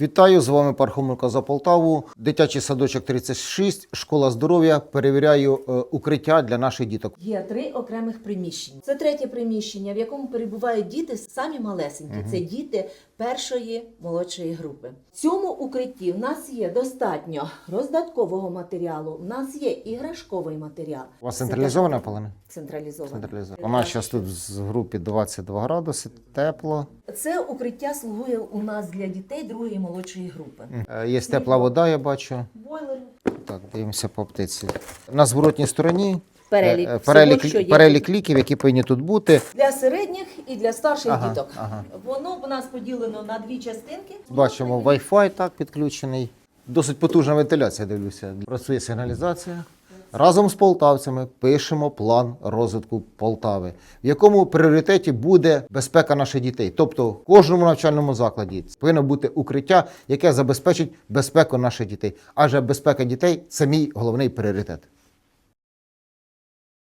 Вітаю з вами Пархоменко за Полтаву. Дитячий садочок 36, школа здоров'я. Перевіряю е, укриття для наших діток. Є три окремих приміщення. Це третє приміщення, в якому перебувають діти самі малесенькі. Це діти першої молодшої групи. В цьому укритті в нас є достатньо роздаткового матеріалу. В нас є іграшковий матеріал. У вас Це централізоване теж опалення? Централізоване. Централізоване. У нас зараз тут в групі 22 градуси, тепло. Це укриття слугує у нас для дітей другої молодшої групи. Е, Є тепла вода, я бачу. Бойлер. Так, дивимося по аптеці. На зворотній стороні Перелік е, е, всього, перелік, є ліків, які повинні тут бути. Для середніх і для старших Ага, діток. ага. Воно у нас поділено на дві частинки. Бачимо Wi-Fi так підключений. Досить потужна вентиляція, дивлюся. Працює сигналізація. Разом з полтавцями пишемо план розвитку Полтави, в якому пріоритеті буде безпека наших дітей. Тобто в кожному навчальному закладі повинно бути укриття, яке забезпечить безпеку наших дітей. Адже безпека дітей це мій головний пріоритет.